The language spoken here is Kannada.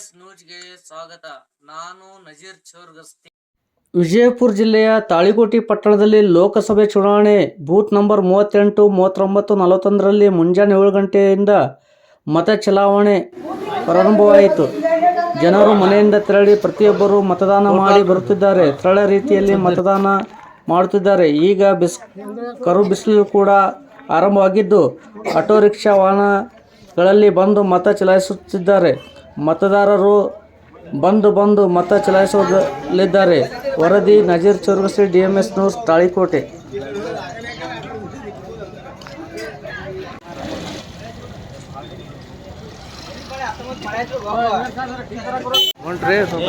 ಎಸ್ ನ್ಯೂಸ್ಗೆ ಸ್ವಾಗತ. ನಾನು ನಜೀರ್ ಚೋರ್ಗಸ್ತಿ. ವಿಜಯಪುರ ಜಿಲ್ಲೆಯ ತಾಳಿಗೋಟಿ ಪಟ್ಟಣದಲ್ಲಿ ಲೋಕಸಭೆ ಚುನಾವಣೆ, ಬೂತ್ ನಂಬರ್ ಮೂವತ್ತೆಂಟು, ಮೂವತ್ತೊಂಬತ್ತು, ನಲವತ್ತೊಂದರಲ್ಲಿ ಮುಂಜಾನೆ ಏಳು ಗಂಟೆಯಿಂದ ಮತ ಚಲಾವಣೆ ಪ್ರಾರಂಭವಾಯಿತು. ಜನರು ಮನೆಯಿಂದ ತೆರಳಿ ಪ್ರತಿಯೊಬ್ಬರು ಮತದಾನ ಮಾಡಿ ಬರುತ್ತಿದ್ದಾರೆ. ತೆರಳ ರೀತಿಯಲ್ಲಿ ಮತದಾನ ಮಾಡುತ್ತಿದ್ದಾರೆ. ಈಗ ಬಿಸ್, ಕರು ಬಿಸಿಲು ಕೂಡ ಆರಂಭವಾಗಿದ್ದು, ಆಟೋ ರಿಕ್ಷಾ ವಾಹನಗಳಲ್ಲಿ ಬಂದು ಮತ ಚಲಾಯಿಸುತ್ತಿದ್ದಾರೆ. ಮತದಾರರು ಬಂದು ಬಂದು ಮತ ಚಲಾಯಿಸಲಿದ್ದಾರೆ ವರದಿ ನಜೀರ್ ಚೌರ್ಗಸಿ ಡಿಎಂಎಸ್ ನ್ಯೂಸ್ ತಾಳಿಕೋಟೆ. ಸ್ವಲ್ಪ